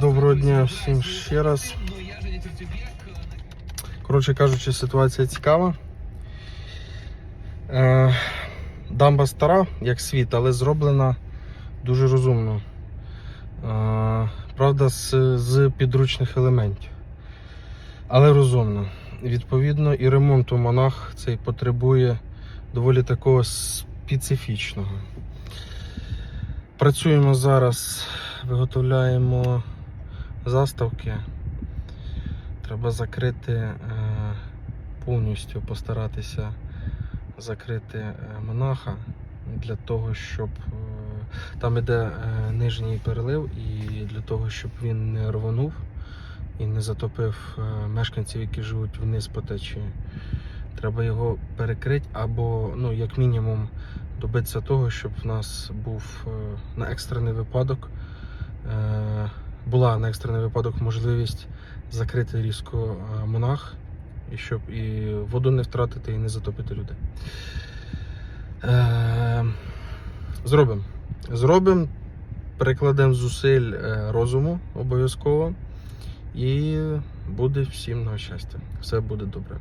Доброго дня всім ще раз. Коротше кажучи, ситуація цікава. Е, дамба стара, як світ, але зроблена дуже розумно. Е, правда, з, з підручних елементів. Але розумно. Відповідно, і ремонту монах цей потребує доволі такого специфічного. Працюємо зараз, виготовляємо заставки. Треба закрити е, повністю, постаратися закрити е, монаха для того, щоб е, там іде нижній перелив, і для того, щоб він не рвонув і не затопив мешканців, які живуть вниз по течії. Треба його перекрити або, ну, як мінімум, добитися того, щоб в нас був на екстрений випадок. Була на екстрений випадок можливість закрити різко е, монах, і щоб і воду не втратити, і не затопити людей. Е, Зробимо. Зробимо, перекладемо зусиль е, розуму обов'язково. І буде всім на щастя. Все буде добре.